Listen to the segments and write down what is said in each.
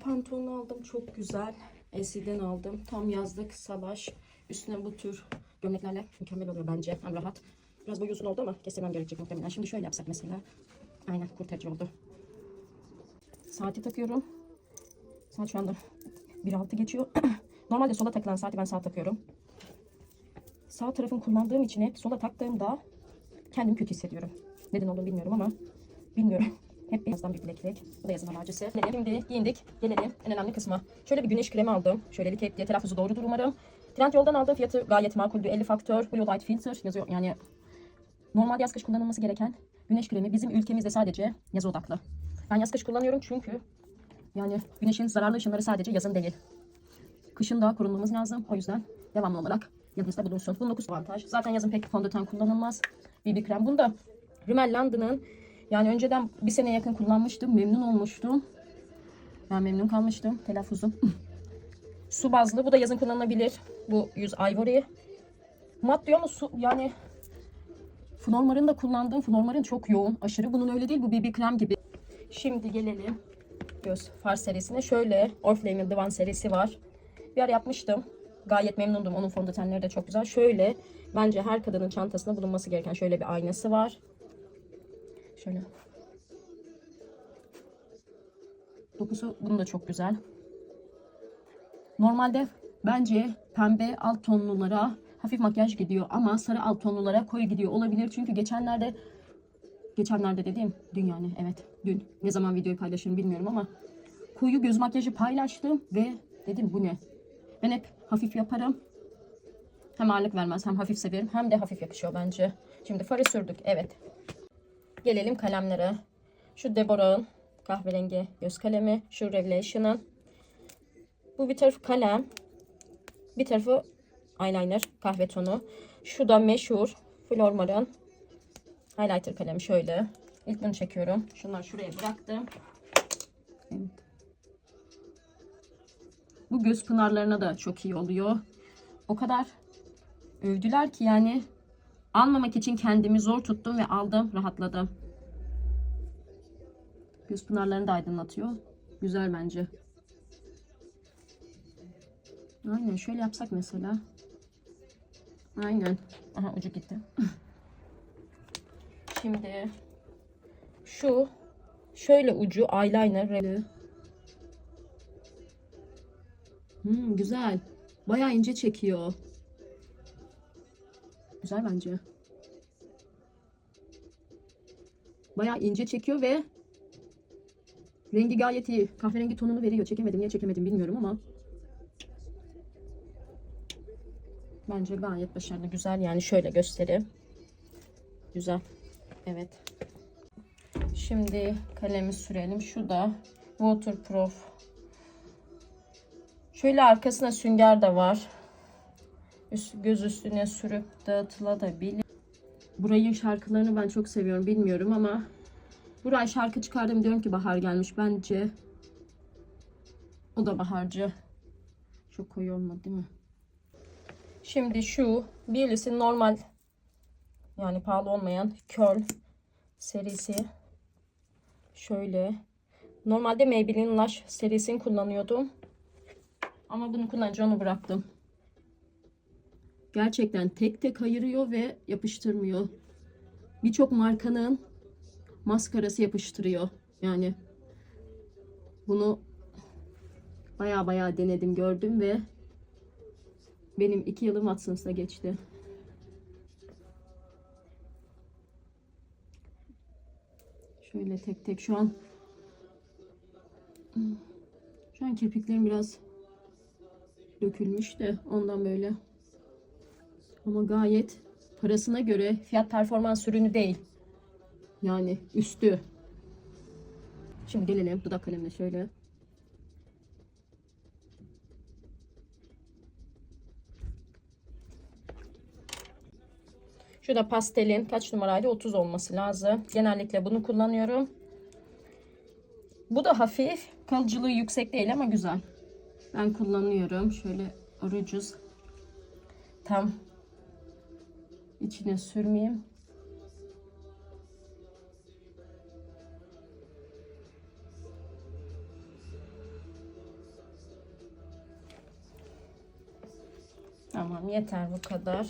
pantolon aldım. Çok güzel. Esi'den aldım. Tam yazlık salaş. Üstüne bu tür gömleklerle mükemmel oluyor bence. Hem rahat. Biraz boyu uzun oldu ama kestirmem gerekecek muhtemelen. Şimdi şöyle yapsak mesela. Aynen kurtarıcı oldu. Saati takıyorum. Saat şu anda 1.6 geçiyor. Normalde sola takılan saati ben sağ takıyorum. Sağ tarafını kullandığım için hep sola taktığımda kendimi kötü hissediyorum. Neden olduğunu bilmiyorum ama bilmiyorum. Hep birazdan bir bileklik. Bu da yazın havacısı. Şimdi giyindik. Gelelim en önemli kısma. Şöyle bir güneş kremi aldım. Şöyle bir diye telaffuzu doğrudur umarım. Trendyol'dan aldım. Fiyatı gayet makuldü. 50 faktör. Blue Light Filter yazıyor. Yani normal yaz kış kullanılması gereken güneş kremi bizim ülkemizde sadece yaz odaklı. Ben yaz kış kullanıyorum çünkü yani güneşin zararlı ışınları sadece yazın değil. Kışın da korunmamız lazım. O yüzden devamlı olarak yanımızda bulunsun. Bunun 9 avantaj. Zaten yazın pek fondöten kullanılmaz. BB krem. Bunu da Rimmel London'ın yani önceden bir sene yakın kullanmıştım. Memnun olmuştum. Ben memnun kalmıştım. Telaffuzum. su bazlı. Bu da yazın kullanılabilir. Bu 100 Ivory. Mat diyor mu su yani Flormar'ın da kullandığım Flormar'ın çok yoğun. Aşırı bunun öyle değil. Bu BB krem gibi. Şimdi gelelim göz far serisine. Şöyle Oriflame'in Divan serisi var. Bir ara yapmıştım. Gayet memnundum. Onun fondötenleri de çok güzel. Şöyle bence her kadının çantasında bulunması gereken şöyle bir aynası var. Şöyle. Dokusu bunun da çok güzel. Normalde bence pembe alt tonlulara hafif makyaj gidiyor ama sarı alt tonlulara koyu gidiyor olabilir. Çünkü geçenlerde geçenlerde dediğim dün yani evet dün ne zaman videoyu paylaşırım bilmiyorum ama koyu göz makyajı paylaştım ve dedim bu ne? Ben hep hafif yaparım. Hem ağırlık vermez hem hafif severim hem de hafif yakışıyor bence. Şimdi farı sürdük evet. Gelelim kalemlere. Şu Deborah'ın kahverengi göz kalemi. Şu Revelation'ın. Bu bir tarafı kalem. Bir tarafı eyeliner kahve tonu. Şu da meşhur Flormar'ın highlighter kalemi şöyle. İlk bunu çekiyorum. Şunları şuraya bıraktım. Bu göz pınarlarına da çok iyi oluyor. O kadar övdüler ki yani almamak için kendimi zor tuttum ve aldım, rahatladım. Göz pınarlarını da aydınlatıyor. Güzel bence. Aynen şöyle yapsak mesela. Aynen. Aha ucu gitti. Şimdi şu şöyle ucu eyeliner. Hmm, güzel. Bayağı ince çekiyor. Güzel bence. Bayağı ince çekiyor ve rengi gayet iyi. Kahverengi tonunu veriyor. Çekemedim. Niye çekemedim bilmiyorum ama. Bence gayet başarılı. Güzel. Yani şöyle göstereyim. Güzel. Evet. Şimdi kalemi sürelim. Şu da waterproof. Şöyle arkasına sünger de var. Üst, göz üstüne sürüp dağıtılabilir. Burayı şarkılarını ben çok seviyorum. Bilmiyorum ama buraya şarkı çıkardım diyorum ki bahar gelmiş. Bence o da baharcı. Çok koyu olmadı değil mi? Şimdi şu birisi normal yani pahalı olmayan Curl serisi. Şöyle. Normalde Maybelline Lush serisini kullanıyordum. Ama bunu kullanınca bıraktım. Gerçekten tek tek ayırıyor ve yapıştırmıyor. Birçok markanın maskarası yapıştırıyor. Yani bunu baya baya denedim gördüm ve benim iki yılım Watsons'ta geçti. Şöyle tek tek şu an şu an kirpiklerim biraz dökülmüş de ondan böyle. Ama gayet parasına göre fiyat performans ürünü değil. Yani üstü. Şimdi gelelim dudak kalemine şöyle. Şu da pastelin kaç numaraydı? 30 olması lazım. Genellikle bunu kullanıyorum. Bu da hafif. Kalıcılığı yüksek değil ama güzel. Ben kullanıyorum. Şöyle orucuz. Tam içine sürmeyeyim. Tamam yeter bu kadar.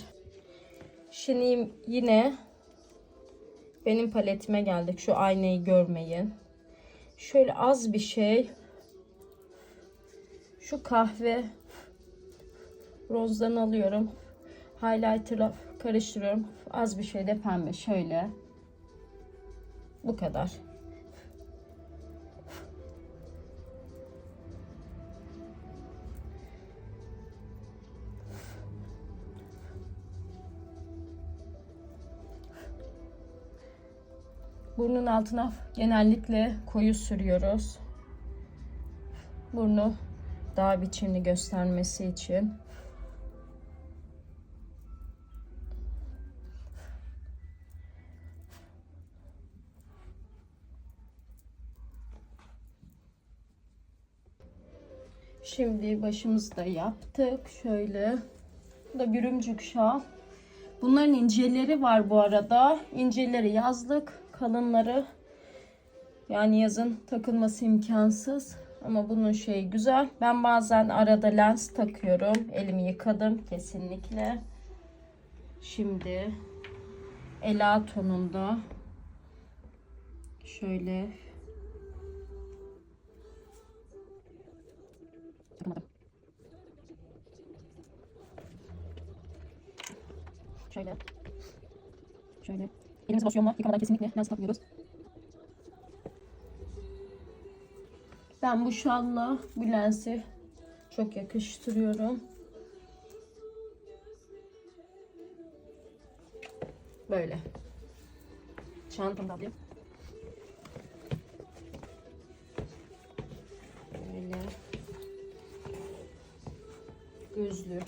Şimdi yine benim paletime geldik. Şu aynayı görmeyin. Şöyle az bir şey. Şu kahve rozdan alıyorum. Highlighter'la karıştırıyorum. Az bir şey de pembe. Şöyle. Bu kadar. Burnun altına genellikle koyu sürüyoruz. Burnu daha biçimli göstermesi için. Şimdi başımızı da yaptık. Şöyle. Bu da bürümcük şal. Bunların inceleri var bu arada. İnceleri yazlık, kalınları yani yazın takılması imkansız. Ama bunun şeyi güzel. Ben bazen arada lens takıyorum. Elimi yıkadım kesinlikle. Şimdi Ela tonunda şöyle Şöyle. Şöyle. Elimizi losyonla yıkamadan kesinlikle lens takmıyoruz. Ben bu şalla bu lensi çok yakıştırıyorum. Böyle. Çantamı da alayım. Böyle. Gözlüğü.